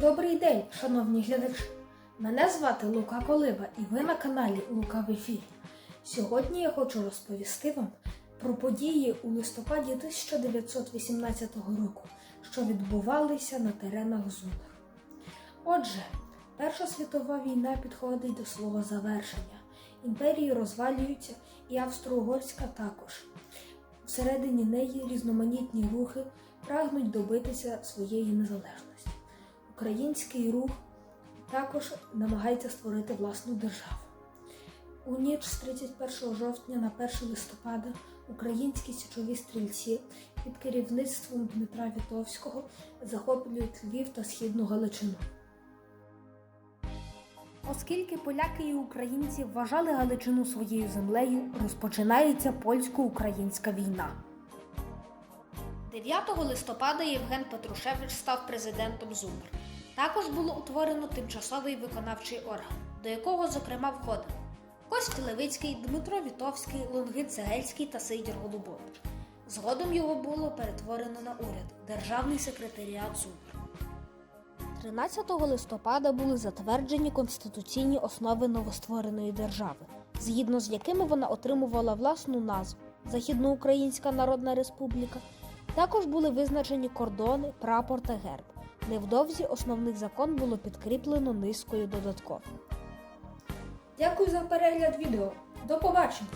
Добрий день, шановні глядачі. Мене звати Лука Колиба і ви на каналі Лука в. Сьогодні я хочу розповісти вам про події у листопаді 1918 року, що відбувалися на теренах Зунах. Отже, Перша світова війна підходить до свого завершення. Імперії розвалюються, і Австро-Угорська також. Всередині неї різноманітні рухи прагнуть добитися своєї незалежності. Український рух також намагається створити власну державу. У ніч з 31 жовтня на 1 листопада українські січові стрільці під керівництвом Дмитра Вітовського захоплюють Львів та Східну Галичину. Оскільки поляки і українці вважали Галичину своєю землею, розпочинається польсько-українська війна. 9 листопада Євген Петрушевич став президентом ЗУНР. Також було утворено тимчасовий виконавчий орган, до якого, зокрема, входили Кость Левицький, Дмитро Вітовський, Лунгин Цегельський та Сидір Голубович. Згодом його було перетворено на уряд Державний секретаріат ЗУНР. 13 листопада були затверджені конституційні основи новоствореної держави, згідно з якими вона отримувала власну назву Західноукраїнська Народна Республіка. Також були визначені кордони, прапор та герб. Невдовзі основний закон було підкріплено низкою додаткових. Дякую за перегляд відео. До побачення!